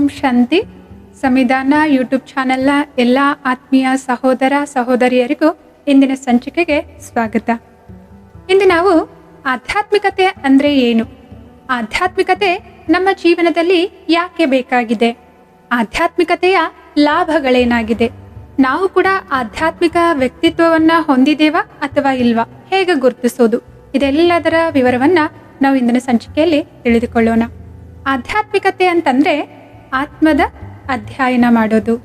ಓಂ ಶಾಂತಿ. ಸಂವಿಧಾನ ಯೂಟ್ಯೂಬ್ ಚಾನೆಲ್ನ ಎಲ್ಲ ಆತ್ಮೀಯ ಸಹೋದರ ಸಹೋದರಿಯರಿಗೂ ಇಂದಿನ ಸಂಚಿಕೆಗೆ ಸ್ವಾಗತ. ಇಂದು ನಾವು ಆಧ್ಯಾತ್ಮಿಕತೆ ಅಂದ್ರೆ ಏನು? ಆಧ್ಯಾತ್ಮಿಕತೆ ನಮ್ಮ ಜೀವನದಲ್ಲಿ ಯಾಕೆ ಬೇಕಾಗಿದೆ? ಆಧ್ಯಾತ್ಮಿಕತೆಯ ಲಾಭಗಳೇನಾಗಿದೆ? ನಾವು ಕೂಡ ಆಧ್ಯಾತ್ಮಿಕ ವ್ಯಕ್ತಿತ್ವವನ್ನ ಹೊಂದಿದ್ದೇವಾ ಅಥವಾ ಇಲ್ವಾ? ಹೇಗೆ ಗುರುತಿಸೋದು? ಇದೆಲ್ಲದರ ವಿವರವನ್ನ ನಾವು ಇಂದಿನ ಸಂಚಿಕೆಯಲ್ಲಿ ತಿಳಿದುಕೊಳ್ಳೋಣ. ಆಧ್ಯಾತ್ಮಿಕತೆ ಅಂತಂದ್ರೆ ಆತ್ಮದ ಅಧ್ಯಯನ ಮಾಡೋದು,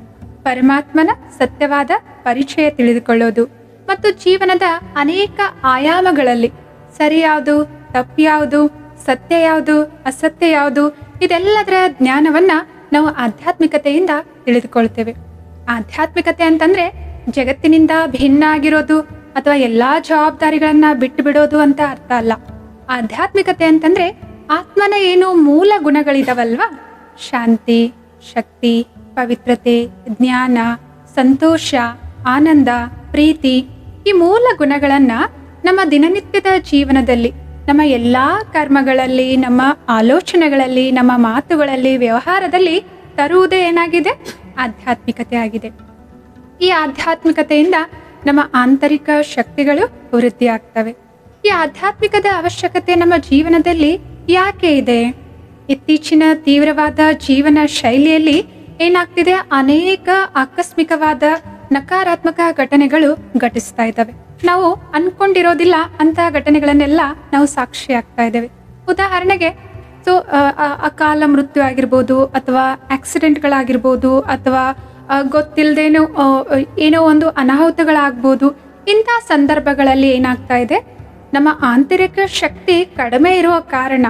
ಪರಮಾತ್ಮನ ಸತ್ಯವಾದ ಪರಿಚಯ ತಿಳಿದುಕೊಳ್ಳೋದು ಮತ್ತು ಜೀವನದ ಅನೇಕ ಆಯಾಮಗಳಲ್ಲಿ ಸರಿ ಯಾವುದು ತಪ್ಪು ಯಾವುದು ಸತ್ಯ ಯಾವುದು ಅಸತ್ಯ ಯಾವುದು ಇದೆಲ್ಲದರ ಜ್ಞಾನವನ್ನ ನಾವು ಆಧ್ಯಾತ್ಮಿಕತೆಯಿಂದ ತಿಳಿದುಕೊಳ್ತೇವೆ. ಆಧ್ಯಾತ್ಮಿಕತೆ ಅಂತಂದ್ರೆ ಜಗತ್ತಿನಿಂದ ಭಿನ್ನ ಆಗಿರೋದು ಅಥವಾ ಎಲ್ಲಾ ಜವಾಬ್ದಾರಿಗಳನ್ನ ಬಿಟ್ಟು ಬಿಡೋದು ಅಂತ ಅರ್ಥ ಅಲ್ಲ. ಆಧ್ಯಾತ್ಮಿಕತೆ ಅಂತಂದ್ರೆ ಆತ್ಮನ ಏನು ಮೂಲ ಗುಣಗಳಿದಾವಲ್ವಾ? ಶಾಂತಿ, ಶಕ್ತಿ, ಪವಿತ್ರತೆ, ಜ್ಞಾನ, ಸಂತೋಷ, ಆನಂದ, ಪ್ರೀತಿ ಈ ಮೂಲ ಗುಣಗಳನ್ನು ನಮ್ಮ ದಿನನಿತ್ಯದ ಜೀವನದಲ್ಲಿ, ನಮ್ಮ ಎಲ್ಲಾ ಕರ್ಮಗಳಲ್ಲಿ, ನಮ್ಮ ಆಲೋಚನೆಗಳಲ್ಲಿ, ನಮ್ಮ ಮಾತುಗಳಲ್ಲಿ, ವ್ಯವಹಾರದಲ್ಲಿ ತರುವುದೇ ಏನಾಗಿದೆ? ಆಧ್ಯಾತ್ಮಿಕತೆ ಆಗಿದೆ. ಈ ಆಧ್ಯಾತ್ಮಿಕತೆಯಿಂದ ನಮ್ಮ ಆಂತರಿಕ ಶಕ್ತಿಗಳು ವೃದ್ಧಿಯಾಗ್ತವೆ ಈ ಆಧ್ಯಾತ್ಮಿಕದ ಅವಶ್ಯಕತೆ ನಮ್ಮ ಜೀವನದಲ್ಲಿ ಯಾಕೆ ಇದೆ? ಇತ್ತೀಚಿನ ತೀವ್ರವಾದ ಜೀವನ ಶೈಲಿಯಲ್ಲಿ ಏನಾಗ್ತಿದೆ? ಅನೇಕ ಆಕಸ್ಮಿಕವಾದ ನಕಾರಾತ್ಮಕ ಘಟನೆಗಳು ಘಟಿಸ್ತಾ ಇದ್ದಾವೆ. ನಾವು ಅನ್ಕೊಂಡಿರೋದಿಲ್ಲ ಅಂತ ಘಟನೆಗಳನ್ನೆಲ್ಲ ನಾವು ಸಾಕ್ಷಿ ಆಗ್ತಾ ಇದ್ದೇವೆ. ಉದಾಹರಣೆಗೆ, ಸೊ ಅಕಾಲ ಮೃತ್ಯು ಆಗಿರ್ಬೋದು ಅಥವಾ ಆಕ್ಸಿಡೆಂಟ್ಗಳಾಗಿರ್ಬೋದು ಅಥವಾ ಗೊತ್ತಿಲ್ಲದೇನೋ ಏನೋ ಒಂದು ಅನಾಹುತಗಳಾಗ್ಬೋದು, ಇಂಥ ಸಂದರ್ಭಗಳಲ್ಲಿ ಏನಾಗ್ತಾ ಇದೆ? ನಮ್ಮ ಆಂತರಿಕ ಶಕ್ತಿ ಕಡಿಮೆ ಇರುವ ಕಾರಣ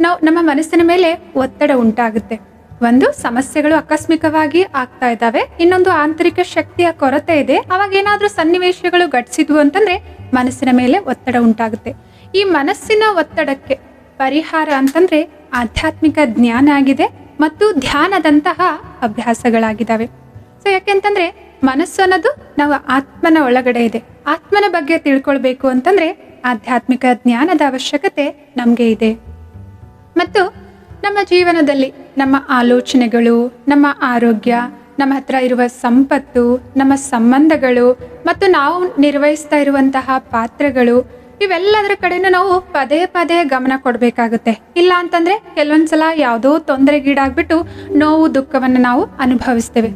ನಾವು ನಮ್ಮ ಮನಸ್ಸಿನ ಮೇಲೆ ಒತ್ತಡ ಉಂಟಾಗುತ್ತೆ. ಒಂದು ಸಮಸ್ಯೆಗಳು ಆಕಸ್ಮಿಕವಾಗಿ ಆಗ್ತಾ ಇದ್ದಾವೆ. ಇನ್ನೊಂದು ಆಂತರಿಕ ಶಕ್ತಿಯ ಕೊರತೆ ಇದೆ. ಅವಾಗ ಏನಾದ್ರೂ ಸನ್ನಿವೇಶಗಳು ಘಟಿಸಿದ್ವು ಅಂತಂದ್ರೆ ಮನಸ್ಸಿನ ಮೇಲೆ ಒತ್ತಡ ಉಂಟಾಗುತ್ತೆ. ಈ ಮನಸ್ಸಿನ ಒತ್ತಡಕ್ಕೆ ಪರಿಹಾರ ಅಂತಂದ್ರೆ ಆಧ್ಯಾತ್ಮಿಕ ಜ್ಞಾನ ಆಗಿದೆ ಮತ್ತು ಧ್ಯಾನದಂತಹ ಅಭ್ಯಾಸಗಳಾಗಿದ್ದಾವೆ. ಸೊ ಯಾಕೆಂತಂದ್ರೆ ಮನಸ್ಸು ಅನ್ನೋದು ನಾವು ಆತ್ಮನ ಒಳಗಡೆ ಇದೆ. ಆತ್ಮನ ಬಗ್ಗೆ ತಿಳ್ಕೊಳ್ಬೇಕು ಅಂತಂದ್ರೆ ಆಧ್ಯಾತ್ಮಿಕ ಜ್ಞಾನದ ಅವಶ್ಯಕತೆ ನಮಗೆ ಇದೆ. ಮತ್ತು ನಮ್ಮ ಜೀವನದಲ್ಲಿ ನಮ್ಮ ಆಲೋಚನೆಗಳು, ನಮ್ಮ ಆರೋಗ್ಯ, ನಮ್ಮ ಹತ್ರ ಇರುವ ಸಂಪತ್ತು, ನಮ್ಮ ಸಂಬಂಧಗಳು ಮತ್ತು ನಾವು ನಿರ್ವಹಿಸ್ತಾ ಇರುವಂತಹ ಪಾತ್ರಗಳು, ಇವೆಲ್ಲದರ ಕಡೆಯೂ ನಾವು ಪದೇ ಪದೇ ಗಮನ ಕೊಡಬೇಕಾಗುತ್ತೆ. ಇಲ್ಲ ಅಂತಂದ್ರೆ ಕೆಲವೊಂದ್ಸಲ ಯಾವುದೋ ತೊಂದರೆಗೀಡಾಗ್ಬಿಟ್ಟು ನೋವು, ದುಃಖವನ್ನು ನಾವು ಅನುಭವಿಸ್ತೇವೆ.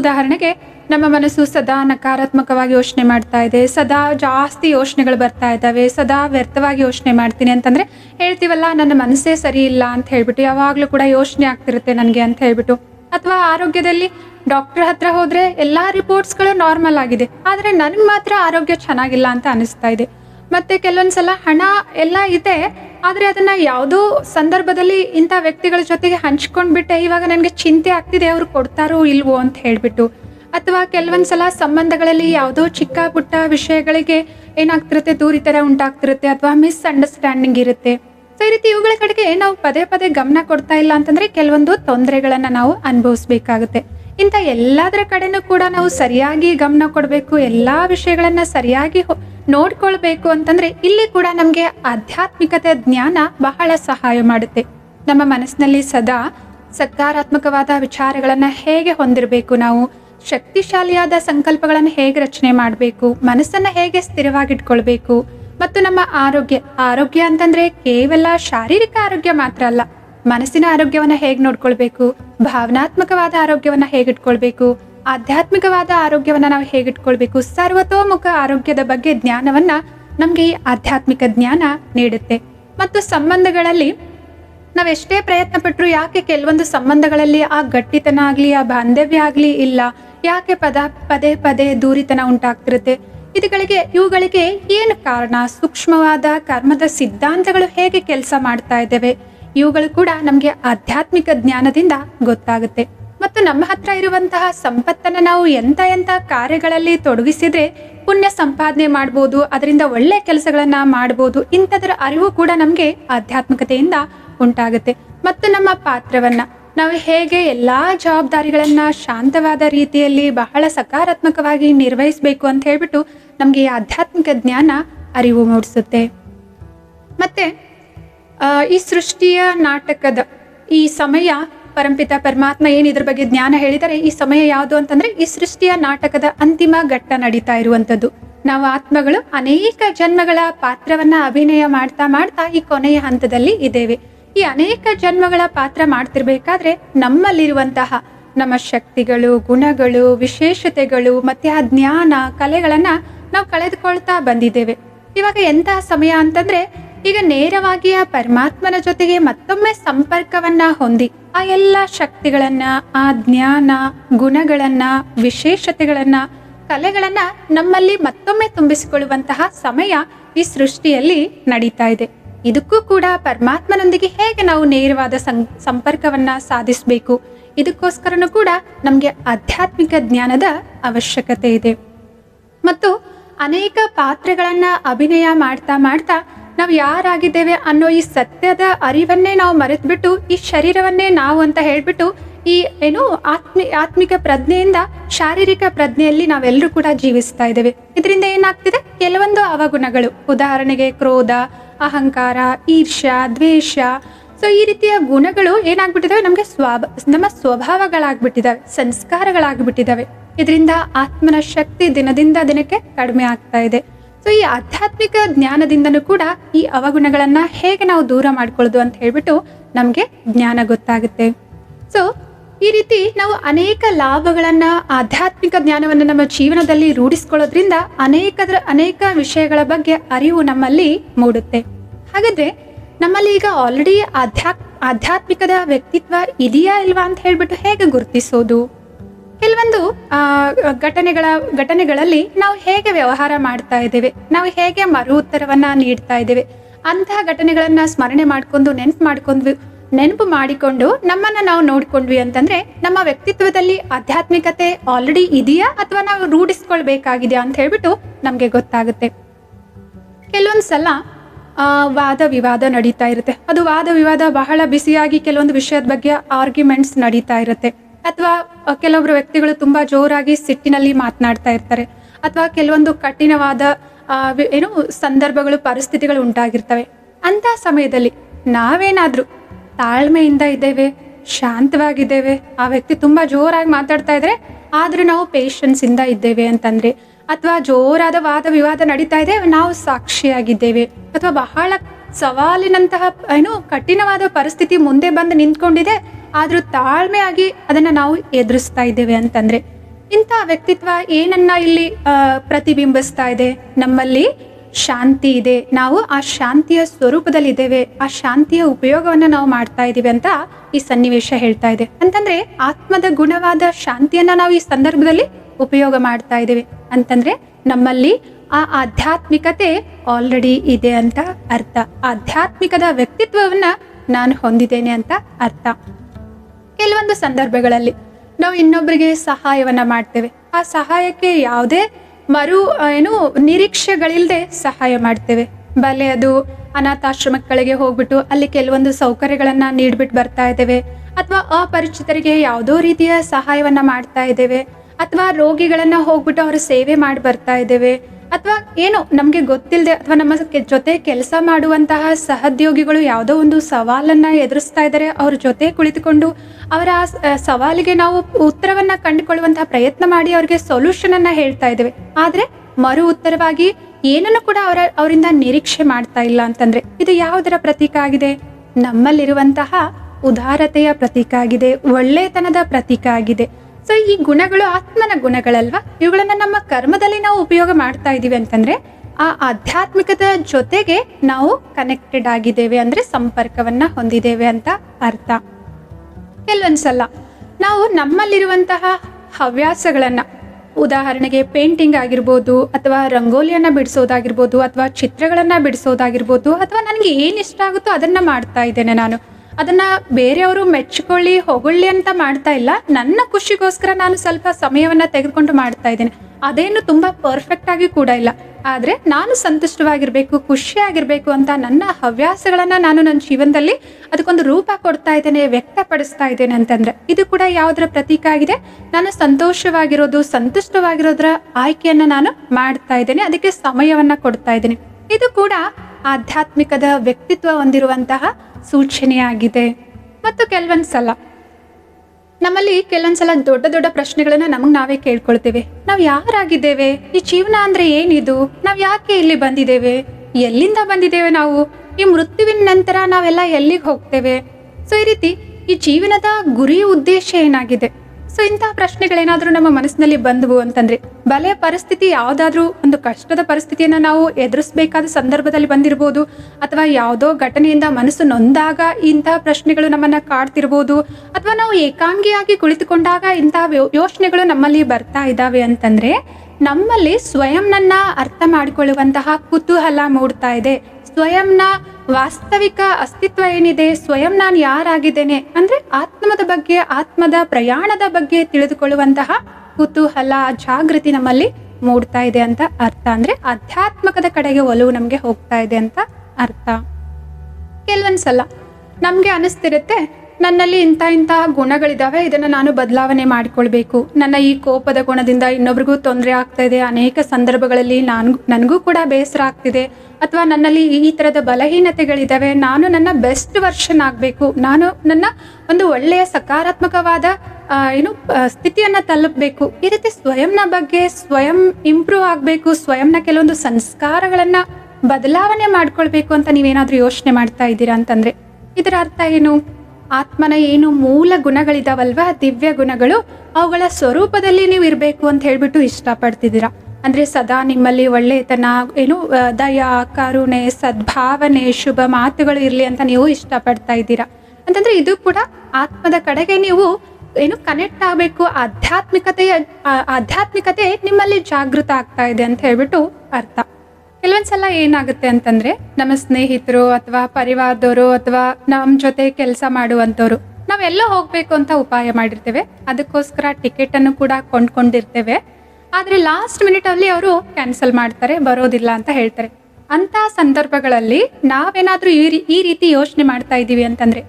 ಉದಾಹರಣೆಗೆ ನಮ್ಮ ಮನಸ್ಸು ಸದಾ ನಕಾರಾತ್ಮಕವಾಗಿ ಯೋಚನೆ ಮಾಡ್ತಾ ಇದೆ. ಸದಾ ಜಾಸ್ತಿ ಯೋಚನೆಗಳು ಬರ್ತಾ ಇದ್ದಾವೆ. ಸದಾ ವ್ಯರ್ಥವಾಗಿ ಯೋಚನೆ ಮಾಡ್ತೀನಿ ಅಂತಂದ್ರೆ ಹೇಳ್ತೀವಲ್ಲ, ನನ್ನ ಮನಸ್ಸೇ ಸರಿ ಇಲ್ಲ ಅಂತ ಹೇಳ್ಬಿಟ್ಟು, ಯಾವಾಗಲೂ ಕೂಡ ಯೋಚನೆ ಆಗ್ತಿರುತ್ತೆ ನನಗೆ ಅಂತ ಹೇಳ್ಬಿಟ್ಟು. ಅಥವಾ ಆರೋಗ್ಯದಲ್ಲಿ ಡಾಕ್ಟರ್ ಹತ್ರ ಹೋದರೆ ಎಲ್ಲಾ ರಿಪೋರ್ಟ್ಸ್ಗಳು ನಾರ್ಮಲ್ ಆಗಿದೆ. ಆದರೆ ನನಗೆ ಮಾತ್ರ ಆರೋಗ್ಯ ಚೆನ್ನಾಗಿಲ್ಲ ಅಂತ ಅನಿಸ್ತಾ ಇದೆ. ಮತ್ತೆ ಕೆಲವೊಂದ್ಸಲ ಹಣ ಎಲ್ಲ ಇದೆ, ಆದರೆ ಅದನ್ನ ಯಾವುದೋ ಸಂದರ್ಭದಲ್ಲಿ ಇಂಥ ವ್ಯಕ್ತಿಗಳ ಜೊತೆಗೆ ಹಂಚ್ಕೊಂಡ್ಬಿಟ್ಟೆ. ಇವಾಗ ನನಗೆ ಚಿಂತೆ ಆಗ್ತಿದೆ, ಅವ್ರು ಕೊಡ್ತಾರೋ ಇಲ್ವೋ ಅಂತ ಹೇಳ್ಬಿಟ್ಟು. ಅಥವಾ ಕೆಲವೊಂದ್ಸಲ ಸಂಬಂಧಗಳಲ್ಲಿ ಯಾವುದೋ ಚಿಕ್ಕ ಪುಟ್ಟ ವಿಷಯಗಳಿಗೆ ಏನಾಗ್ತಿರುತ್ತೆ ದೂರಿತರ ಉಂಟಾಗ್ತಿರುತ್ತೆ ಅಥವಾ ಮಿಸ್ ಅಂಡರ್ಸ್ಟ್ಯಾಂಡಿಂಗ್ ಇರುತ್ತೆ. ಸೊ ಈ ರೀತಿ ಇವುಗಳ ಕಡೆಗೆ ನಾವು ಪದೇ ಪದೇ ಗಮನ ಕೊಡ್ತಾ ಇಲ್ಲ ಅಂತಂದ್ರೆ ಕೆಲವೊಂದು ತೊಂದರೆಗಳನ್ನ ನಾವು ಅನುಭವಿಸ್ಬೇಕಾಗುತ್ತೆ. ಇಂಥ ಎಲ್ಲದರ ಕಡೆನೂ ಕೂಡ ನಾವು ಸರಿಯಾಗಿ ಗಮನ ಕೊಡಬೇಕು, ಎಲ್ಲ ವಿಷಯಗಳನ್ನ ಸರಿಯಾಗಿ ನೋಡ್ಕೊಳ್ಬೇಕು ಅಂತಂದ್ರೆ ಇಲ್ಲಿ ಕೂಡ ನಮಗೆ ಆಧ್ಯಾತ್ಮಿಕತೆ ಜ್ಞಾನ ಬಹಳ ಸಹಾಯ ಮಾಡುತ್ತೆ. ನಮ್ಮ ಮನಸ್ಸಿನಲ್ಲಿ ಸದಾ ಸಕಾರಾತ್ಮಕವಾದ ವಿಚಾರಗಳನ್ನು ಹೇಗೆ ಹೊಂದಿರಬೇಕು ನಾವು? ಶಕ್ತಿಶಾಲಿಯಾದ ಸಂಕಲ್ಪಗಳನ್ನು ಹೇಗೆ ರಚನೆ ಮಾಡಬೇಕು, ಮನಸ್ಸನ್ನು ಹೇಗೆ ಸ್ಥಿರವಾಗಿಟ್ಕೊಳ್ಬೇಕು, ಮತ್ತು ನಮ್ಮ ಆರೋಗ್ಯ ಆರೋಗ್ಯ ಅಂತಂದ್ರೆ ಕೇವಲ ಶಾರೀರಿಕ ಆರೋಗ್ಯ ಮಾತ್ರ ಅಲ್ಲ, ಮನಸ್ಸಿನ ಆರೋಗ್ಯವನ್ನು ಹೇಗೆ ನೋಡ್ಕೊಳ್ಬೇಕು, ಭಾವನಾತ್ಮಕವಾದ ಆರೋಗ್ಯವನ್ನು ಹೇಗಿಟ್ಕೊಳ್ಬೇಕು ಆಧ್ಯಾತ್ಮಿಕವಾದ ಆರೋಗ್ಯವನ್ನು ನಾವು ಹೇಗಿಟ್ಕೊಳ್ಬೇಕು ಸರ್ವತೋಮುಖ ಆರೋಗ್ಯದ ಬಗ್ಗೆ ಜ್ಞಾನವನ್ನ ನಮಗೆ ಈ ಆಧ್ಯಾತ್ಮಿಕ ಜ್ಞಾನ ನೀಡುತ್ತೆ. ಮತ್ತು ಸಂಬಂಧಗಳಲ್ಲಿ ನಾವೆಷ್ಟೇ ಪ್ರಯತ್ನ ಪಟ್ಟರು ಯಾಕೆ ಕೆಲವೊಂದು ಸಂಬಂಧಗಳಲ್ಲಿ ಆ ಗಟ್ಟಿತನ ಆಗಲಿ, ಆ ಬಾಂಧವ್ಯ ಆಗಲಿ ಇಲ್ಲ ಯಾಕೆ ಪದ, ಪದೇ ಪದೇ ದೂರಿತನ ಉಂಟಾಗ್ತಿರುತ್ತೆ? ಇದುಗಳಿಗೆ, ಇವುಗಳಿಗೆ ಏನು ಕಾರಣ? ಸೂಕ್ಷ್ಮವಾದ ಕರ್ಮದ ಸಿದ್ಧಾಂತಗಳು ಹೇಗೆ ಕೆಲಸ ಮಾಡ್ತಾ ಇದ್ದೇವೆ? ಇವುಗಳು ಕೂಡ ನಮಗೆ ಆಧ್ಯಾತ್ಮಿಕ ಜ್ಞಾನದಿಂದ ಗೊತ್ತಾಗುತ್ತೆ. ಮತ್ತು ನಮ್ಮ ಹತ್ರ ಇರುವಂತಹ ಸಂಪತ್ತನ್ನು ನಾವು ಎಂತ ಎಂಥ ಕಾರ್ಯಗಳಲ್ಲಿ ತೊಡಗಿಸಿದ್ರೆ ಪುಣ್ಯ ಸಂಪಾದನೆ ಮಾಡ್ಬೋದು, ಅದರಿಂದ ಒಳ್ಳೆ ಕೆಲಸಗಳನ್ನ ಮಾಡ್ಬೋದು, ಇಂಥದ್ರ ಅರಿವು ಕೂಡ ನಮಗೆ ಆಧ್ಯಾತ್ಮಿಕತೆಯಿಂದ ಉಂಟಾಗುತ್ತೆ. ಮತ್ತು ನಮ್ಮ ಪಾತ್ರವನ್ನ ನಾವು ಹೇಗೆ ಎಲ್ಲ ಜವಾಬ್ದಾರಿಗಳನ್ನು ಶಾಂತವಾದ ರೀತಿಯಲ್ಲಿ ಬಹಳ ಸಕಾರಾತ್ಮಕವಾಗಿ ನಿರ್ವಹಿಸಬೇಕು ಅಂತ ಹೇಳ್ಬಿಟ್ಟು ನಮಗೆ ಈ ಆಧ್ಯಾತ್ಮಿಕ ಜ್ಞಾನ ಅರಿವು ಮೂಡಿಸುತ್ತೆ. ಮತ್ತೆ ಈ ಸೃಷ್ಟಿಯ ನಾಟಕದ ಈ ಸಮಯ ಪರಂಪಿತ ಪರಮಾತ್ಮ ಏನು ಇದ್ರ ಬಗ್ಗೆ ಜ್ಞಾನ ಹೇಳಿದರೆ, ಈ ಸಮಯ ಯಾವುದು ಅಂತಂದ್ರೆ ಈ ಸೃಷ್ಟಿಯ ನಾಟಕದ ಅಂತಿಮ ಘಟ್ಟ ನಡೀತಾ ಇರುವಂತದ್ದು ನಾವು ಆತ್ಮಗಳು ಅನೇಕ ಜನ್ಮಗಳ ಪಾತ್ರವನ್ನ ಅಭಿನಯ ಮಾಡ್ತಾ ಮಾಡ್ತಾ ಈ ಕೊನೆಯ ಹಂತದಲ್ಲಿ ಇದ್ದೇವೆ. ಈ ಅನೇಕ ಜನ್ಮಗಳ ಪಾತ್ರ ಮಾಡ್ತಿರ್ಬೇಕಾದ್ರೆ ನಮ್ಮಲ್ಲಿರುವಂತಹ ನಮ್ಮ ಶಕ್ತಿಗಳು, ಗುಣಗಳು, ವಿಶೇಷತೆಗಳು ಮತ್ತೆ ಆ ಜ್ಞಾನ, ಕಲೆಗಳನ್ನ ನಾವು ಕಳೆದುಕೊಳ್ತಾ ಬಂದಿದ್ದೇವೆ. ಇವಾಗ ಎಂತಹ ಸಮಯ ಅಂತಂದ್ರೆ ಈಗ ನೇರವಾಗಿ ಆ ಪರಮಾತ್ಮನ ಜೊತೆಗೆ ಮತ್ತೊಮ್ಮೆ ಸಂಪರ್ಕವನ್ನ ಹೊಂದಿ ಆ ಎಲ್ಲ ಶಕ್ತಿಗಳನ್ನ, ಆ ಜ್ಞಾನ, ಗುಣಗಳನ್ನ, ವಿಶೇಷತೆಗಳನ್ನ, ಕಲೆಗಳನ್ನ ನಮ್ಮಲ್ಲಿ ಮತ್ತೊಮ್ಮೆ ತುಂಬಿಸಿಕೊಳ್ಳುವಂತಹ ಸಮಯ ಈ ಸೃಷ್ಟಿಯಲ್ಲಿ ನಡೀತಾ ಇದೆ. ಇದಕ್ಕೂ ಕೂಡ ಪರಮಾತ್ಮನೊಂದಿಗೆ ಹೇಗೆ ನಾವು ನೇರವಾದ ಸಂ- ಸಂಪರ್ಕವನ್ನ ಸಾಧಿಸಬೇಕು? ಇದಕ್ಕೋಸ್ಕರನೂ ಕೂಡ ನಮಗೆ ಆಧ್ಯಾತ್ಮಿಕ ಜ್ಞಾನದ ಅವಶ್ಯಕತೆ ಇದೆ. ಮತ್ತು ಅನೇಕ ಪಾತ್ರಗಳನ್ನು ಅಭಿನಯ ಮಾಡ್ತಾ ಮಾಡ್ತಾ ನಾವು ಯಾರಾಗಿದ್ದೇವೆ ಅನ್ನೋ ಈ ಸತ್ಯದ ಅರಿವನ್ನೇ ನಾವು ಮರೆತುಬಿಟ್ಟು, ಈ ಶರೀರವನ್ನೇ ನಾವು ಅಂತ ಹೇಳಿಬಿಟ್ಟು, ಈ ಏನು ಆತ್ಮಿ, ಆತ್ಮಿಕ ಪ್ರಜ್ಞೆಯಿಂದ ಶಾರೀರಿಕ ಪ್ರಜ್ಞೆಯಲ್ಲಿ ನಾವೆಲ್ಲರೂ ಕೂಡ ಜೀವಿಸ್ತಾ ಇದ್ದೇವೆ. ಇದರಿಂದ ಏನಾಗ್ತಿದೆ? ಕೆಲವೊಂದು ಅವಗುಣಗಳು. ಉದಾಹರಣೆಗೆ ಕ್ರೋಧ ಅಹಂಕಾರ, ಈರ್ಷ್ಯ ದ್ವೇಷ ಸೊ ಈ ರೀತಿಯ ಗುಣಗಳು ಏನಾಗ್ಬಿಟ್ಟಿದಾವೆ? ನಮಗೆ ಸ್ವಾಭ, ನಮ್ಮ ಸ್ವಭಾವಗಳಾಗ್ಬಿಟ್ಟಿದಾವೆ, ಸಂಸ್ಕಾರಗಳಾಗ್ಬಿಟ್ಟಿದಾವೆ. ಇದರಿಂದ ಆತ್ಮನ ಶಕ್ತಿ ದಿನದಿಂದ ದಿನಕ್ಕೆ ಕಡಿಮೆ ಆಗ್ತಾ ಇದೆ. ಸೊ ಈ ಆಧ್ಯಾತ್ಮಿಕ ಜ್ಞಾನದಿಂದನೂ ಕೂಡ ಈ ಅವಗುಣಗಳನ್ನ ಹೇಗೆ ನಾವು ದೂರ ಮಾಡ್ಕೊಳ್ಳೋದು ಅಂತ ಹೇಳ್ಬಿಟ್ಟು ನಮಗೆ ಜ್ಞಾನ ಗೊತ್ತಾಗುತ್ತೆ. ಸೊ ಈ ರೀತಿ ನಾವು ಅನೇಕ ಲಾಭಗಳನ್ನು, ಆಧ್ಯಾತ್ಮಿಕ ಜ್ಞಾನವನ್ನು ನಮ್ಮ ಜೀವನದಲ್ಲಿ ರೂಢಿಸ್ಕೊಳ್ಳೋದ್ರಿಂದ ಅನೇಕದ್ರ ಅನೇಕ ವಿಷಯಗಳ ಬಗ್ಗೆ ಅರಿವು ನಮ್ಮಲ್ಲಿ ಮೂಡುತ್ತೆ. ಹಾಗಾದ್ರೆ ನಮ್ಮಲ್ಲಿ ಈಗ ಆಲ್ರೆಡಿ ಆಧ್ಯಾತ್, ಆಧ್ಯಾತ್ಮಿಕದ ವ್ಯಕ್ತಿತ್ವ ಇದೆಯಾ ಇಲ್ವಾ ಅಂತ ಹೇಳ್ಬಿಟ್ಟು ಹೇಗೆ ಗುರುತಿಸೋದು? ಕೆಲವೊಂದು ಘಟನೆಗಳ, ಘಟನೆಗಳಲ್ಲಿ ನಾವು ಹೇಗೆ ವ್ಯವಹಾರ ಮಾಡ್ತಾ ಇದ್ದೇವೆ? ನಾವು ಹೇಗೆ ಮರು ಉತ್ತರವನ್ನ ನೀಡ್ತಾ ಇದ್ದೇವೆ? ಅಂತಹ ಘಟನೆಗಳನ್ನ ಸ್ಮರಣೆ ಮಾಡ್ಕೊಂಡು, ನೆನ್ಪು ಮಾಡ್ಕೊಂಡ್ವಿ. ನೆನಪು ಮಾಡಿಕೊಂಡು ನಮ್ಮನ್ನ ನಾವು ನೋಡಿಕೊಂಡ್ವಿ ಅಂತಂದ್ರೆ ನಮ್ಮ ವ್ಯಕ್ತಿತ್ವದಲ್ಲಿ ಆಧ್ಯಾತ್ಮಿಕತೆ ಆಲ್ರೆಡಿ ಇದೆಯಾ ಅಥವಾ ನಾವು ರೂಢಿಸ್ಕೊಳ್ಬೇಕಾಗಿದೆಯಾ ಅಂತ ಹೇಳ್ಬಿಟ್ಟು ನಮಗೆ ಗೊತ್ತಾಗುತ್ತೆ. ಕೆಲವೊಂದು ಸಲ ವಾದ ವಿವಾದ ನಡೀತಾ ಇರುತ್ತೆ. ಅದು ವಾದ ವಿವಾದ ಬಹಳ ಬಿಸಿಯಾಗಿ ಕೆಲವೊಂದು ವಿಷಯದ ಬಗ್ಗೆ ಆರ್ಗ್ಯುಮೆಂಟ್ಸ್ ನಡೀತಾ ಇರುತ್ತೆ. ಅಥವಾ ಕೆಲವೊಬ್ಬರು ವ್ಯಕ್ತಿಗಳು ತುಂಬಾ ಜೋರಾಗಿ ಸಿಟ್ಟಿನಲ್ಲಿ ಮಾತನಾಡ್ತಾ ಇರ್ತಾರೆ. ಅಥವಾ, ಕೆಲವೊಂದು ಕಠಿಣವಾದ ಏನು, ಸಂದರ್ಭಗಳು, ಪರಿಸ್ಥಿತಿಗಳು ಉಂಟಾಗಿರ್ತವೆ. ಅಂತ ಸಮಯದಲ್ಲಿ ನಾವೇನಾದ್ರೂ ತಾಳ್ಮೆಯಿಂದ ಇದ್ದೇವೆ, ಶಾಂತವಾಗಿದ್ದೇವೆ. ಆ ವ್ಯಕ್ತಿ ತುಂಬ ಜೋರಾಗಿ ಮಾತಾಡ್ತಾ ಇದ್ರೆ, ಆದ್ರೂ ನಾವು ಪೇಷನ್ಸಿಂದ ಇದ್ದೇವೆ ಅಂತಂದ್ರೆ, ಅಥವಾ ಜೋರಾದ ವಾದ ವಿವಾದ ನಡೀತಾ ಇದೆ, ನಾವು ಸಾಕ್ಷಿಯಾಗಿದ್ದೇವೆ. ಅಥವಾ ಬಹಳ ಸವಾಲಿನಂತಹ, ಏನು, ಕಠಿಣವಾದ ಪರಿಸ್ಥಿತಿ ಮುಂದೆ ಬಂದು ನಿಂತ್ಕೊಂಡಿದೆ, ಆದ್ರೂ ತಾಳ್ಮೆಯಾಗಿ ಅದನ್ನ ನಾವು ಎದುರಿಸ್ತಾ ಇದ್ದೇವೆ ಅಂತಂದ್ರೆ. ಇಂಥ ವ್ಯಕ್ತಿತ್ವ ಏನನ್ನ ಇಲ್ಲಿ ಪ್ರತಿಬಿಂಬಿಸ್ತಾ ಇದೆ ನಮ್ಮಲ್ಲಿ? ಶಾಂತಿ ಇದೆ. ನಾವು ಆ ಶಾಂತಿಯ ಸ್ವರೂಪದಲ್ಲಿದ್ದೇವೆ. ಆ ಶಾಂತಿಯ ಉಪಯೋಗವನ್ನ ನಾವು ಮಾಡ್ತಾ ಇದ್ದೀವಿ ಅಂತ ಈ ಸನ್ನಿವೇಶ ಹೇಳ್ತಾ ಇದೆ. ಅಂತಂದ್ರೆ ಆತ್ಮದ ಗುಣವಾದ ಶಾಂತಿಯನ್ನ ನಾವು ಈ ಸಂದರ್ಭದಲ್ಲಿ ಉಪಯೋಗ ಮಾಡ್ತಾ ಇದ್ದೇವೆ. ಅಂತಂದ್ರೆ ನಮ್ಮಲ್ಲಿ ಆ ಆಧ್ಯಾತ್ಮಿಕತೆ ಆಲ್ರೆಡಿ ಇದೆ ಅಂತ ಅರ್ಥ. ಆಧ್ಯಾತ್ಮಿಕದ ವ್ಯಕ್ತಿತ್ವವನ್ನ ನಾನು ಹೊಂದಿದ್ದೇನೆ ಅಂತ ಅರ್ಥ. ಕೆಲವೊಂದು ಸಂದರ್ಭಗಳಲ್ಲಿ ನಾವು ಇನ್ನೊಬ್ಬರಿಗೆ ಸಹಾಯವನ್ನ ಮಾಡ್ತೇವೆ. ಆ ಸಹಾಯಕ್ಕೆ ಯಾವುದೇ ಮರು ಏನು ನಿರೀಕ್ಷೆಗಳಿಲ್ಲದೆ ಸಹಾಯ ಮಾಡ್ತೇವೆ. ಬಲೆ ಅದು ಅನಾಥಾಶ್ರಮಗಳಿಗೆ ಹೋಗ್ಬಿಟ್ಟು ಅಲ್ಲಿ ಕೆಲವೊಂದು ಸೌಕರ್ಯಗಳನ್ನು ನೀಡ್ಬಿಟ್ಟು ಬರ್ತಾ ಇದ್ದೇವೆ. ಅಥವಾ ಅಪರಿಚಿತರಿಗೆ ಯಾವುದೋ ರೀತಿಯ ಸಹಾಯವನ್ನ ಮಾಡ್ತಾ ಇದ್ದೇವೆ. ಅಥವಾ ರೋಗಿಗಳನ್ನು ಹೋಗ್ಬಿಟ್ಟು ಅವರ ಸೇವೆ ಮಾಡಿ ಬರ್ತಾ ಇದ್ದೇವೆ. ಅಥವಾ ಏನೋ ನಮಗೆ ಗೊತ್ತಿಲ್ಲದೆ ಅಥವಾ ನಮ್ಮ ಜೊತೆ ಕೆಲಸ ಮಾಡುವಂತಹ ಸಹೋದ್ಯೋಗಿಗಳು ಯಾವುದೋ ಒಂದು ಸವಾಲನ್ನು ಎದುರಿಸ್ತಾ ಇದ್ದಾರೆ, ಅವ್ರ ಜೊತೆ ಕುಳಿತುಕೊಂಡು ಅವರ ಸವಾಲಿಗೆ ನಾವು ಉತ್ತರವನ್ನು ಕಂಡುಕೊಳ್ಳುವಂತಹ ಪ್ರಯತ್ನ ಮಾಡಿ ಅವ್ರಿಗೆ ಸೊಲ್ಯೂಷನ್ ಅನ್ನ ಹೇಳ್ತಾ ಇದ್ದೇವೆ. ಆದರೆ ಮರು ಉತ್ತರವಾಗಿ ಏನನ್ನು ಕೂಡ ಅವರ, ಅವರಿಂದ ನಿರೀಕ್ಷೆ ಮಾಡ್ತಾ ಇಲ್ಲ ಅಂತಂದ್ರೆ ಇದು ಯಾವುದರ ಪ್ರತೀಕ ಆಗಿದೆ? ನಮ್ಮಲ್ಲಿರುವಂತಹ ಉದಾರತೆಯ ಪ್ರತೀಕ ಆಗಿದೆ, ಒಳ್ಳೆತನದ ಪ್ರತೀಕ ಆಗಿದೆ. ಸೊ ಈ ಗುಣಗಳು ಆತ್ಮನ ಗುಣಗಳಲ್ವಾ? ಇವುಗಳನ್ನ ನಮ್ಮ ಕರ್ಮದಲ್ಲಿ ನಾವು ಉಪಯೋಗ ಮಾಡ್ತಾ ಇದ್ದೀವಿ ಅಂತಂದ್ರೆ ಆ ಆಧ್ಯಾತ್ಮಿಕದ ಜೊತೆಗೆ ನಾವು ಕನೆಕ್ಟೆಡ್ ಆಗಿದ್ದೇವೆ ಅಂದ್ರೆ ಸಂಪರ್ಕವನ್ನ ಹೊಂದಿದ್ದೇವೆ ಅಂತ ಅರ್ಥ. ಕೆಲವೊಂದ್ಸಲ ನಾವು ನಮ್ಮಲ್ಲಿರುವಂತಹ ಹವ್ಯಾಸಗಳನ್ನ, ಉದಾಹರಣೆಗೆ ಪೇಂಟಿಂಗ್ ಆಗಿರ್ಬೋದು ಅಥವಾ ರಂಗೋಲಿಯನ್ನ ಬಿಡಿಸೋದಾಗಿರ್ಬೋದು ಅಥವಾ ಚಿತ್ರಗಳನ್ನ ಬಿಡಿಸೋದಾಗಿರ್ಬೋದು ಅಥವಾ ನನಗೆ ಏನು ಇಷ್ಟ ಆಗುತ್ತೋ ಅದನ್ನ ಮಾಡ್ತಾ ಇದ್ದೇನೆ ನಾನು. ಅದನ್ನ ಬೇರೆಯವರು ಮೆಚ್ಚಿಕೊಳ್ಳಿ ಹೊಗಳಿ ಅಂತ ಮಾಡ್ತಾ ಇಲ್ಲ. ನನ್ನ ಖುಷಿಗೋಸ್ಕರ ನಾನು ಸ್ವಲ್ಪ ಸಮಯವನ್ನ ತೆಗೆದುಕೊಂಡು ಮಾಡ್ತಾ ಇದ್ದೇನೆ. ಅದೇನು ತುಂಬಾ ಪರ್ಫೆಕ್ಟ್ ಆಗಿ ಕೂಡ ಇಲ್ಲ. ಆದ್ರೆ ನಾನು ಸಂತುಷ್ಟವಾಗಿರಬೇಕು, ಖುಷಿಯಾಗಿರಬೇಕು ಅಂತ ನನ್ನ ಹವ್ಯಾಸಗಳನ್ನ ನಾನು ನನ್ನ ಜೀವನದಲ್ಲಿ ಅದಕ್ಕೊಂದು ರೂಪ ಕೊಡ್ತಾ ಇದ್ದೇನೆ, ವ್ಯಕ್ತಪಡಿಸ್ತಾ ಇದ್ದೇನೆ ಅಂತಂದ್ರೆ ಇದು ಕೂಡ ಯಾವುದರ ಪ್ರತೀಕ ಆಗಿದೆ? ನಾನು ಸಂತೋಷವಾಗಿರೋದು, ಸಂತುಷ್ಟವಾಗಿರೋದ್ರ ಆಯ್ಕೆಯನ್ನು ನಾನು ಮಾಡ್ತಾ ಇದ್ದೇನೆ, ಅದಕ್ಕೆ ಸಮಯವನ್ನ ಕೊಡ್ತಾ ಇದ್ದೀನಿ. ಇದು ಕೂಡ ಆಧ್ಯಾತ್ಮಿಕದ ವ್ಯಕ್ತಿತ್ವ ಹೊಂದಿರುವಂತಹ ಸೂಚನೆಯಾಗಿದೆ. ಮತ್ತು ಕೆಲವೊಂದು ಸಲ ನಮ್ಮಲ್ಲಿ ಕೆಲವೊಂದು ಸಲ ದೊಡ್ಡ ದೊಡ್ಡ ಪ್ರಶ್ನೆಗಳನ್ನು ನಮಗೆ ನಾವೇ ಕೇಳ್ಕೊಳ್ತೇವೆ. ನಾವು ಯಾರಾಗಿದ್ದೇವೆ? ಈ ಜೀವನ ಅಂದ್ರೆ ಏನಿದು? ನಾವು ಯಾಕೆ ಇಲ್ಲಿ ಬಂದಿದ್ದೇವೆ? ಎಲ್ಲಿಂದ ಬಂದಿದ್ದೇವೆ ನಾವು? ಈ ಮೃತ್ಯುವಿನ ನಂತರ ನಾವೆಲ್ಲ ಎಲ್ಲಿಗೆ ಹೋಗ್ತೇವೆ? ಸೊ, ಈ ರೀತಿ ಈ ಜೀವನದ ಗುರಿ ಉದ್ದೇಶ ಏನಾಗಿದೆ? ಸೊ ಇಂತಹ ಪ್ರಶ್ನೆಗಳೇನಾದರೂ ನಮ್ಮ ಮನಸ್ಸಿನಲ್ಲಿ ಬಂದವು ಅಂತಂದ್ರೆ ಬಲೆ ಪರಿಸ್ಥಿತಿ ಯಾವುದಾದ್ರೂ ಒಂದು ಕಷ್ಟದ ಪರಿಸ್ಥಿತಿಯನ್ನ ನಾವು ಎದುರಿಸಬೇಕಾದ ಸಂದರ್ಭದಲ್ಲಿ ಬಂದಿರಬಹುದು ಅಥವಾ ಯಾವುದೋ ಘಟನೆಯಿಂದ ಮನಸ್ಸು ನೊಂದಾಗ ಇಂತಹ ಪ್ರಶ್ನೆಗಳು ನಮ್ಮನ್ನ ಕಾಡ್ತಿರ್ಬೋದು, ಅಥವಾ ನಾವು ಏಕಾಂಗಿಯಾಗಿ ಕುಳಿತುಕೊಂಡಾಗ ಇಂತಹ ಯೋಚನೆಗಳು ನಮ್ಮಲ್ಲಿ ಬರ್ತಾ ಇದ್ದಾವೆ ಅಂತಂದ್ರೆ, ನಮ್ಮಲ್ಲಿ ಸ್ವಯಂ ನನ್ನ ಅರ್ಥ ಮಾಡಿಕೊಳ್ಳುವಂತಹ ಕುತೂಹಲ ಮೂಡ್ತಾ ಇದೆ. ಸ್ವಯಂನ ವಾಸ್ತವಿಕ ಅಸ್ತಿತ್ವ ಏನಿದೆ, ಸ್ವಯಂ ನಾನು ಯಾರಾಗಿದ್ದೇನೆ ಅಂದ್ರೆ ಆತ್ಮದ ಬಗ್ಗೆ, ಆತ್ಮದ ಪ್ರಯಾಣದ ಬಗ್ಗೆ ತಿಳಿದುಕೊಳ್ಳುವಂತಹ ಕುತೂಹಲ, ಜಾಗೃತಿ ನಮ್ಮಲ್ಲಿ ಮೂಡ್ತಾ ಇದೆ ಅಂತ ಅರ್ಥ. ಅಂದ್ರೆ ಆಧ್ಯಾತ್ಮಕದ ಕಡೆಗೆ ಒಲವು ನಮಗೆ ಹೋಗ್ತಾ ಇದೆ ಅಂತ ಅರ್ಥ. ಕೆಲವೊಂದ್ಸಲ ನಮಗೆ ಅನಿಸ್ತಿರುತ್ತೆ ನನ್ನಲ್ಲಿ ಇಂಥ ಇಂತಹ ಗುಣಗಳಿದ್ದಾವೆ ಇದನ್ನು ನಾನು ಬದಲಾವಣೆ ಮಾಡಿಕೊಳ್ಬೇಕು. ನನ್ನ ಈ ಕೋಪದ ಗುಣದಿಂದ ಇನ್ನೊಬ್ರಿಗೂ ತೊಂದರೆ ಆಗ್ತಾ ಇದೆ. ಅನೇಕ ಸಂದರ್ಭಗಳಲ್ಲಿ ನಾನು, ನನಗೂ ಕೂಡ ಬೇಸರ ಆಗ್ತಿದೆ. ಅಥವಾ ನನ್ನಲ್ಲಿ ಈ ಥರದ ಬಲಹೀನತೆಗಳಿದ್ದಾವೆ ನಾನು ನನ್ನ ಬೆಸ್ಟ್ ವರ್ಷನ್ ಆಗಬೇಕು. ನಾನು ನನ್ನ ಒಂದು ಒಳ್ಳೆಯ ಸಕಾರಾತ್ಮಕವಾದ ಏನು ಸ್ಥಿತಿಯನ್ನು ಸ್ಥಿತಿಯನ್ನ ತಲುಪಬೇಕು. ಈ ರೀತಿ ಸ್ವಯಂನ ಬಗ್ಗೆ ಸ್ವಯಂ ಇಂಪ್ರೂವ್ ಆಗಬೇಕು. ಸ್ವಯಂನ ಕೆಲವೊಂದು ಸಂಸ್ಕಾರಗಳನ್ನ ಬದಲಾವಣೆ ಮಾಡ್ಕೊಳ್ಬೇಕು ಅಂತ ನೀವೇನಾದರೂ ಯೋಚನೆ ಮಾಡ್ತಾ ಇದ್ದೀರಾ ಅಂತಂದ್ರೆ? ಇದರ ಅರ್ಥ ಏನು? ಆತ್ಮನ ಏನು ಮೂಲ ಗುಣಗಳಿದಾವಲ್ವಾ, ದಿವ್ಯ ಗುಣಗಳು, ಅವುಗಳ ಸ್ವರೂಪದಲ್ಲಿ ನೀವು ಇರಬೇಕು ಅಂತ ಹೇಳ್ಬಿಟ್ಟು ಇಷ್ಟಪಡ್ತಿದ್ದೀರಾ? ಅಂದರೆ ಸದಾ ನಿಮ್ಮಲ್ಲಿ ಒಳ್ಳೆಯತನ ಏನು ದಯ, ಕರುಣೆ, ಸದ್ಭಾವನೆ, ಶುಭ ಮಾತುಗಳು ಇರಲಿ ಅಂತ ನೀವು ಇಷ್ಟಪಡ್ತಾ ಇದ್ದೀರಾ? ಅಂತಂದರೆ ಇದು ಕೂಡ ಆತ್ಮದ ಕಡೆಗೆ ನೀವು ಏನು ಕನೆಕ್ಟ್ ಆಗಬೇಕು, ಆಧ್ಯಾತ್ಮಿಕತೆಯ ಆಧ್ಯಾತ್ಮಿಕತೆ ನಿಮ್ಮಲ್ಲಿ ಜಾಗೃತ ಆಗ್ತಾ ಇದೆ ಅಂತ ಹೇಳ್ಬಿಟ್ಟು ಅರ್ಥ. ಕೆಲವೊಂದ್ಸಲ ಏನಾಗುತ್ತೆ ಅಂತಂದ್ರೆ, ನಮ್ಮ ಸ್ನೇಹಿತರು ಅಥವಾ ಪರಿವಾರದವರು ಅಥವಾ ನಮ್ಮ ಜೊತೆ ಕೆಲಸ ಮಾಡುವಂಥವ್ರು, ನಾವೆಲ್ಲೋ ಹೋಗ್ಬೇಕು ಅಂತ ಉಪಾಯ ಮಾಡಿರ್ತೇವೆ. ಅದಕ್ಕೋಸ್ಕರ ಟಿಕೆಟ್ ಅನ್ನು ಕೂಡ ಕೊಂಡ್ಕೊಂಡಿರ್ತೇವೆ. ಆದ್ರೆ ಲಾಸ್ಟ್ ಮಿನಿಟ್ ಅಲ್ಲಿ ಅವರು ಕ್ಯಾನ್ಸಲ್ ಮಾಡ್ತಾರೆ, ಬರೋದಿಲ್ಲ ಅಂತ ಹೇಳ್ತಾರೆ. ಅಂತ ಸಂದರ್ಭಗಳಲ್ಲಿ ನಾವೇನಾದ್ರೂ ಈ ಈ ರೀತಿ ಯೋಚನೆ ಮಾಡ್ತಾ ಇದ್ದೀವಿ ಅಂತಂದ್ರೆ,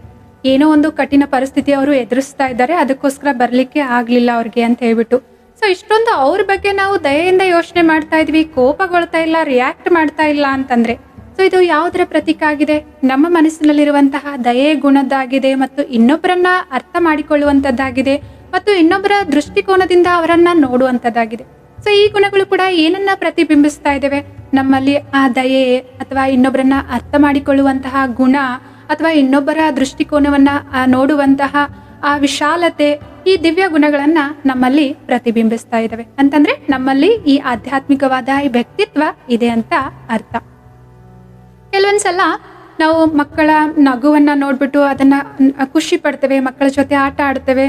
ಏನೋ ಒಂದು ಕಠಿಣ ಪರಿಸ್ಥಿತಿ ಅವರು ಎದುರಿಸ್ತಾ ಇದ್ದಾರೆ, ಅದಕ್ಕೋಸ್ಕರ ಬರಲಿಕ್ಕೆ ಆಗ್ಲಿಲ್ಲ ಅವ್ರಿಗೆ ಅಂತ ಹೇಳ್ಬಿಟ್ಟು. ಸೊ ಇಷ್ಟೊಂದು ಅವ್ರ ಬಗ್ಗೆ ನಾವು ದಯೆಯಿಂದ ಯೋಚನೆ ಮಾಡ್ತಾ ಇದ್ವಿ, ಕೋಪಗೊಳ್ತಾ ಇಲ್ಲ ರಿಯಾಕ್ಟ್ ಮಾಡ್ತಾ ಇಲ್ಲ ಅಂತಂದ್ರೆ. ಸೊ ಇದು ಯಾವುದರ ಪ್ರತೀಕ ಆಗಿದೆ? ನಮ್ಮ ಮನಸ್ಸಿನಲ್ಲಿರುವಂತಹ ದಯೆ ಗುಣದ್ದಾಗಿದೆ ಮತ್ತು ಇನ್ನೊಬ್ಬರನ್ನ ಅರ್ಥ ಮಾಡಿಕೊಳ್ಳುವಂಥದ್ದಾಗಿದೆ ಮತ್ತು ಇನ್ನೊಬ್ಬರ ದೃಷ್ಟಿಕೋನದಿಂದ ಅವರನ್ನ ನೋಡುವಂಥದ್ದಾಗಿದೆ. ಸೊ ಈ ಗುಣಗಳು ಕೂಡ ಏನನ್ನ ಪ್ರತಿಬಿಂಬಿಸ್ತಾ ಇದ್ದೇವೆ? ನಮ್ಮಲ್ಲಿ ಆ ದಯೆ ಅಥವಾ ಇನ್ನೊಬ್ಬರನ್ನ ಅರ್ಥ ಮಾಡಿಕೊಳ್ಳುವಂತಹ ಗುಣ ಅಥವಾ ಇನ್ನೊಬ್ಬರ ದೃಷ್ಟಿಕೋನವನ್ನ ನೋಡುವಂತಹ ಆ ವಿಶಾಲತೆ ಈ ದಿವ್ಯ ಗುಣಗಳನ್ನ ನಮ್ಮಲ್ಲಿ ಪ್ರತಿಬಿಂಬಿಸ್ತಾ ಇದ್ದಾವೆ. ಅಂತಂದ್ರೆ ನಮ್ಮಲ್ಲಿ ಈ ಆಧ್ಯಾತ್ಮಿಕವಾದ ಈ ವ್ಯಕ್ತಿತ್ವ ಇದೆ ಅಂತ ಅರ್ಥ. ಕೆಲವೊಂದ್ಸಲ ನಾವು ಮಕ್ಕಳ ನಗುವನ್ನ ನೋಡ್ಬಿಟ್ಟು ಅದನ್ನ ಖುಷಿ ಪಡ್ತೇವೆ, ಮಕ್ಕಳ ಜೊತೆ ಆಟ ಆಡ್ತೇವೆ,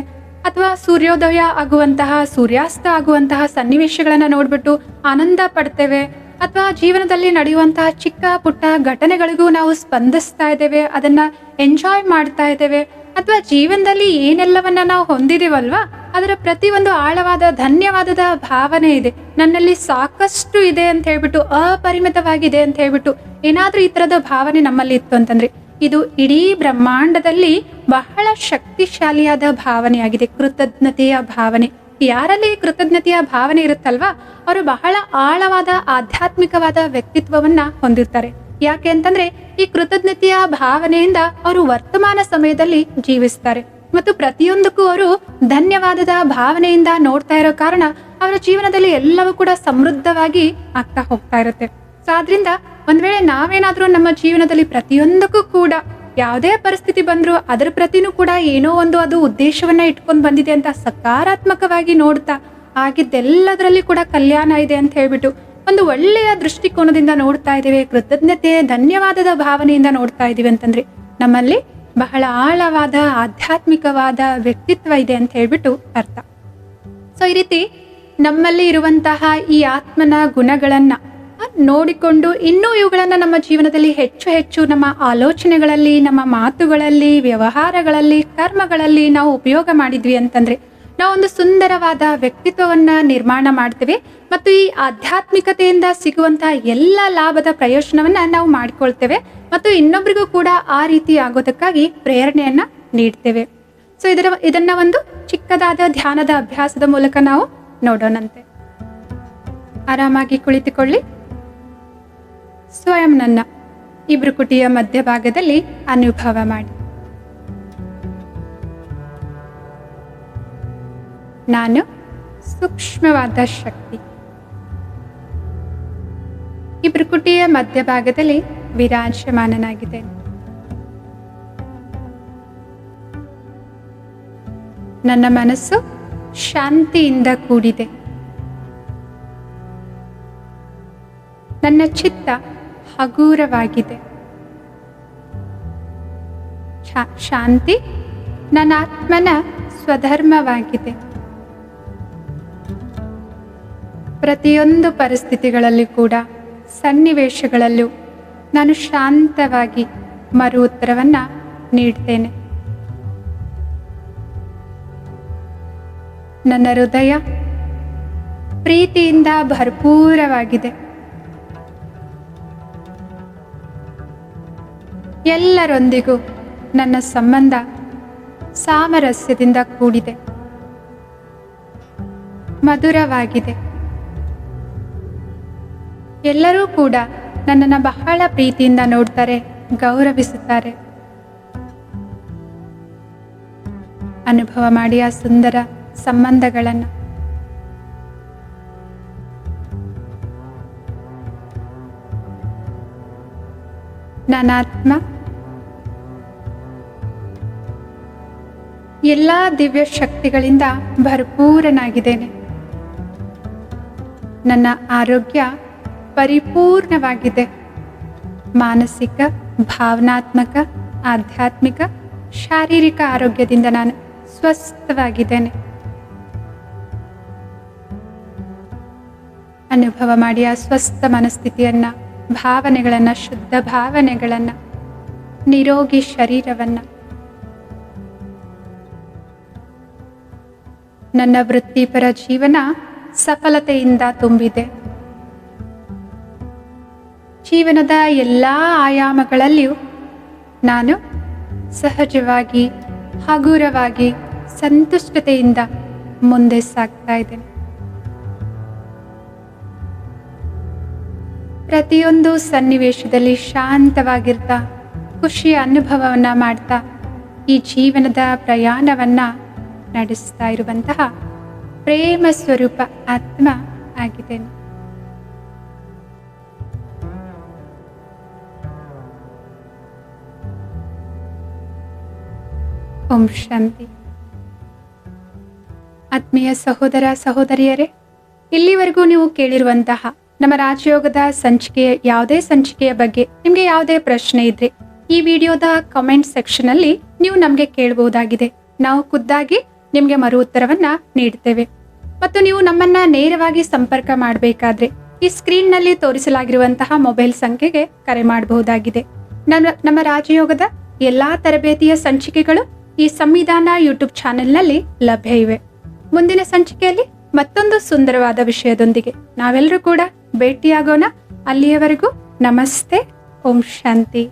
ಅಥವಾ ಸೂರ್ಯೋದಯ ಆಗುವಂತಹ, ಸೂರ್ಯಾಸ್ತ ಆಗುವಂತಹ ಸನ್ನಿವೇಶಗಳನ್ನ ನೋಡ್ಬಿಟ್ಟು ಆನಂದ ಪಡ್ತೇವೆ, ಅಥವಾ ಜೀವನದಲ್ಲಿ ನಡೆಯುವಂತಹ ಚಿಕ್ಕ ಪುಟ್ಟ ಘಟನೆಗಳಿಗೂ ನಾವು ಸ್ಪಂದಿಸ್ತಾ ಇದ್ದೇವೆ, ಅದನ್ನ ಎಂಜಾಯ್ ಮಾಡ್ತಾ ಇದ್ದೇವೆ ಅಥವಾ ಜೀವನದಲ್ಲಿ ಏನೆಲ್ಲವನ್ನ ನಾವು ಹೊಂದಿದೀವಲ್ವಾ? ಅದರ ಪ್ರತಿಯೊಂದು ಆಳವಾದ, ಧನ್ಯವಾದದ ಭಾವನೆ ಇದೆ. ನನ್ನಲ್ಲಿ ಸಾಕಷ್ಟು ಇದೆ ಅಂತ ಹೇಳ್ಬಿಟ್ಟು, ಅಪರಿಮಿತವಾಗಿದೆ ಅಂತ ಹೇಳ್ಬಿಟ್ಟು ಏನಾದ್ರೂ ಈ ತರದ ಭಾವನೆ ನಮ್ಮಲ್ಲಿ ಇತ್ತು ಅಂತಂದ್ರೆ, ಇದು ಇಡೀ ಬ್ರಹ್ಮಾಂಡದಲ್ಲಿ ಬಹಳ ಶಕ್ತಿಶಾಲಿಯಾದ ಭಾವನೆಯಾಗಿದೆ, ಕೃತಜ್ಞತೆಯ ಭಾವನೆ. ಯಾರಲ್ಲಿ ಕೃತಜ್ಞತೆಯ ಭಾವನೆ ಇರುತ್ತಲ್ವಾ? ಅವರು ಬಹಳ ಆಳವಾದ, ಆಧ್ಯಾತ್ಮಿಕವಾದ ವ್ಯಕ್ತಿತ್ವವನ್ನ ಹೊಂದಿರ್ತಾರೆ. ಯಾಕೆ ಅಂತಂದ್ರೆ ಈ ಕೃತಜ್ಞತೆಯ ಭಾವನೆಯಿಂದ ಅವರು ವರ್ತಮಾನ ಸಮಯದಲ್ಲಿ ಜೀವಿಸ್ತಾರೆ. ಮತ್ತು ಪ್ರತಿಯೊಂದಕ್ಕೂ ಅವರು ಧನ್ಯವಾದದ ಭಾವನೆಯಿಂದ ನೋಡ್ತಾ ಇರೋ ಕಾರಣ ಅವರ ಜೀವನದಲ್ಲಿ ಎಲ್ಲವೂ ಕೂಡ ಸಮೃದ್ಧವಾಗಿ ಆಗ್ತಾ ಹೋಗ್ತಾ ಇರುತ್ತೆ. ಸೊ ಆದ್ರಿಂದ ಒಂದ್ ವೇಳೆ ನಾವೇನಾದ್ರೂ ನಮ್ಮ ಜೀವನದಲ್ಲಿ ಪ್ರತಿಯೊಂದಕ್ಕೂ ಕೂಡ ಯಾವುದೇ ಪರಿಸ್ಥಿತಿ ಬಂದ್ರು ಅದರ ಪ್ರತಿನೂ ಕೂಡ ಏನೋ ಒಂದು ಅದು ಉದ್ದೇಶವನ್ನ ಇಟ್ಕೊಂಡು ಬಂದಿದೆ ಅಂತ ಸಕಾರಾತ್ಮಕವಾಗಿ ನೋಡ್ತಾ ಆಗಿದ್ದೆಲ್ಲದರಲ್ಲಿ ಕೂಡ ಕಲ್ಯಾಣ ಇದೆ ಅಂತ ಹೇಳ್ಬಿಟ್ಟು ಒಂದು ಒಳ್ಳೆಯ ದೃಷ್ಟಿಕೋನದಿಂದ ನೋಡ್ತಾ ಇದ್ದೇವೆ, ಕೃತಜ್ಞತೆ, ಧನ್ಯವಾದದ ಭಾವನೆಯಿಂದ ನೋಡ್ತಾ ಇದ್ದೀವಿ ಅಂತಂದ್ರೆ ನಮ್ಮಲ್ಲಿ ಬಹಳ ಆಳವಾದ, ಆಧ್ಯಾತ್ಮಿಕವಾದ ವ್ಯಕ್ತಿತ್ವ ಇದೆ ಅಂತ ಹೇಳ್ಬಿಟ್ಟು ಅರ್ಥ. ಸೊ ಈ ರೀತಿ ನಮ್ಮಲ್ಲಿ ಇರುವಂತಹ ಈ ಆತ್ಮನ ಗುಣಗಳನ್ನ ನೋಡಿಕೊಂಡು ಇನ್ನೂ ಇವುಗಳನ್ನು ನಮ್ಮ ಜೀವನದಲ್ಲಿ ಹೆಚ್ಚು ಹೆಚ್ಚು ನಮ್ಮ ಆಲೋಚನೆಗಳಲ್ಲಿ, ನಮ್ಮ ಮಾತುಗಳಲ್ಲಿ, ವ್ಯವಹಾರಗಳಲ್ಲಿ, ಕರ್ಮಗಳಲ್ಲಿ ನಾವು ಉಪಯೋಗ ಮಾಡಿದ್ವಿ ಅಂತಂದ್ರೆ ನಾವು ಒಂದು ಸುಂದರವಾದ ವ್ಯಕ್ತಿತ್ವವನ್ನ ನಿರ್ಮಾಣ ಮಾಡ್ತೇವೆ ಮತ್ತು ಈ ಆಧ್ಯಾತ್ಮಿಕತೆಯಿಂದ ಸಿಗುವಂತಹ ಎಲ್ಲ ಲಾಭದ ಪ್ರಯೋಜನವನ್ನ ನಾವು ಮಾಡಿಕೊಳ್ತೇವೆ ಮತ್ತು ಇನ್ನೊಬ್ಬರಿಗೂ ಕೂಡ ಆ ರೀತಿ ಆಗೋದಕ್ಕಾಗಿ ಪ್ರೇರಣೆಯನ್ನ ನೀಡ್ತೇವೆ. ಸೊ ಇದರ, ಇದನ್ನ ಒಂದು ಚಿಕ್ಕದಾದ ಧ್ಯಾನದ ಅಭ್ಯಾಸದ ಮೂಲಕ ನಾವು ನೋಡೋಣಂತೆ. ಆರಾಮಾಗಿ ಕುಳಿತುಕೊಳ್ಳಿ. ಸ್ವಯಂ ನನ್ನ ಇಬ್ರು ಕುಟಿಯ ಮಧ್ಯಭಾಗದಲ್ಲಿ ಅನುಭವ ಮಾಡಿ. ನಾನು ಸೂಕ್ಷ್ಮವಾದ ಶಕ್ತಿ. ಈ ಭ್ರುಕುಟಿಯ ಮಧ್ಯಭಾಗದಲ್ಲಿ ವಿರಾಜಮಾನನಾಗಿದೆ ನನ್ನ ಮನಸ್ಸು ಶಾಂತಿಯಿಂದ ಕೂಡಿದೆ. ನನ್ನ ಚಿತ್ತ ಹಗುರವಾಗಿದೆ. ಶಾಂತಿ ನನ್ನ ಆತ್ಮನ ಸ್ವಧರ್ಮವಾಗಿದೆ. ಪ್ರತಿಯೊಂದು ಪರಿಸ್ಥಿತಿಗಳಲ್ಲಿ ಕೂಡ ಸನ್ನಿವೇಶಗಳಲ್ಲೂ ನಾನು ಶಾಂತವಾಗಿ ಮರು ಉತ್ತರವನ್ನು ನೀಡ್ತೇನೆ. ನನ್ನ ಹೃದಯ ಪ್ರೀತಿಯಿಂದ ಭರ್ಪೂರವಾಗಿದೆ. ಎಲ್ಲರೊಂದಿಗೂ ನನ್ನ ಸಂಬಂಧ ಸಾಮರಸ್ಯದಿಂದ ಕೂಡಿದೆ. ಮಧುರವಾಗಿದೆ. ಎಲ್ಲರೂ ಕೂಡ ನನ್ನನ್ನು ಬಹಳ ಪ್ರೀತಿಯಿಂದ ನೋಡ್ತಾರೆ, ಗೌರವಿಸುತ್ತಾರೆ. ಅನುಭವ ಮಾಡಿ ಆ ಸುಂದರ ಸಂಬಂಧಗಳನ್ನು. ನಾನಾತ್ಮ ಎಲ್ಲ ದಿವ್ಯ ಶಕ್ತಿಗಳಿಂದ ಭರ್ಪೂರನಾಗಿದ್ದೇನೆ. ನನ್ನ ಆರೋಗ್ಯ ಪರಿಪೂರ್ಣವಾಗಿದೆ. ಮಾನಸಿಕ, ಭಾವನಾತ್ಮಕ, ಆಧ್ಯಾತ್ಮಿಕ, ಶಾರೀರಿಕ ಆರೋಗ್ಯದಿಂದ ನಾನು ಸ್ವಸ್ಥವಾಗಿದ್ದೇನೆ. ಅನುಭವ ಮಾಡಿ ಆ ಸ್ವಸ್ಥ ಮನಸ್ಥಿತಿಯನ್ನು, ಭಾವನೆಗಳನ್ನು, ಶುದ್ಧ ಭಾವನೆಗಳನ್ನು, ನಿರೋಗಿ ಶರೀರವನ್ನು. ನನ್ನ ವೃತ್ತಿಪರ ಜೀವನ ಸಫಲತೆಯಿಂದ ತುಂಬಿದೆ. ಜೀವನದ ಎಲ್ಲ ಆಯಾಮಗಳಲ್ಲಿಯೂ ನಾನು ಸಹಜವಾಗಿ ಹಗುರವಾಗಿ ಸಂತುಷ್ಟತೆಯಿಂದ ಮುಂದೆ ಸಾಗ್ತಾ ಇದ್ದೇನೆ. ಪ್ರತಿಯೊಂದು ಸನ್ನಿವೇಶದಲ್ಲಿ ಶಾಂತವಾಗಿರ್ತಾ ಖುಷಿಯ ಅನುಭವವನ್ನ ಮಾಡ್ತಾ ಈ ಜೀವನದ ಪ್ರಯಾಣವನ್ನ ನಡೆಸ್ತಾ ಇರುವಂತಹ ಪ್ರೇಮ ಸ್ವರೂಪ ಆತ್ಮ ಆಗಿದ್ದೇನೆ. ಓಂ ಶಾಂತಿ. ಆತ್ಮೀಯ ಸಹೋದರ, ಸಹೋದರಿಯರೇ, ಇಲ್ಲಿವರೆಗೂ ನೀವು ಕೇಳಿರುವಂತಹ ನಮ್ಮ ರಾಜಯೋಗದ ಸಂಚಿಕೆಯ ಯಾವುದೇ ಸಂಚಿಕೆಯ ಬಗ್ಗೆ ನಿಮಗೆ ಯಾವುದೇ ಪ್ರಶ್ನೆ ಇದ್ರೆ ಈ ವಿಡಿಯೋದ ಕಮೆಂಟ್ ಸೆಕ್ಷನ್ ಅಲ್ಲಿ ನೀವು ನಮಗೆ ಕೇಳಬಹುದಾಗಿದೆ ನಾವು ಖುದ್ದಾಗಿ ನಿಮಗೆ ಮರು ಉತ್ತರವನ್ನ ನೀಡ್ತೇವೆ. ಮತ್ತು ನೀವು ನಮ್ಮನ್ನ ನೇರವಾಗಿ ಸಂಪರ್ಕ ಮಾಡಬೇಕಾದ್ರೆ ಈ ಸ್ಕ್ರೀನ್ನಲ್ಲಿ ತೋರಿಸಲಾಗಿರುವಂತಹ ಮೊಬೈಲ್ ಸಂಖ್ಯೆಗೆ ಕರೆ ಮಾಡಬಹುದಾಗಿದೆ ನಮ್ಮ ನಮ್ಮ ರಾಜಯೋಗದ ಎಲ್ಲಾ ತರಬೇತಿಯ ಸಂಚಿಕೆಗಳು ಈ ಸಂವಿಧಾನ ಯೂಟ್ಯೂಬ್ ಚಾನೆಲ್ನಲ್ಲಿ ಲಭ್ಯ ಇವೆ. ಮುಂದಿನ ಸಂಚಿಕೆಯಲ್ಲಿ ಮತ್ತೊಂದು ಸುಂದರವಾದ ವಿಷಯದೊಂದಿಗೆ ನಾವೆಲ್ಲರೂ ಕೂಡ ಭೇಟಿಯಾಗೋಣ. ಅಲ್ಲಿಯವರೆಗೂ ನಮಸ್ತೆ. ಓಂ ಶಾಂತಿ.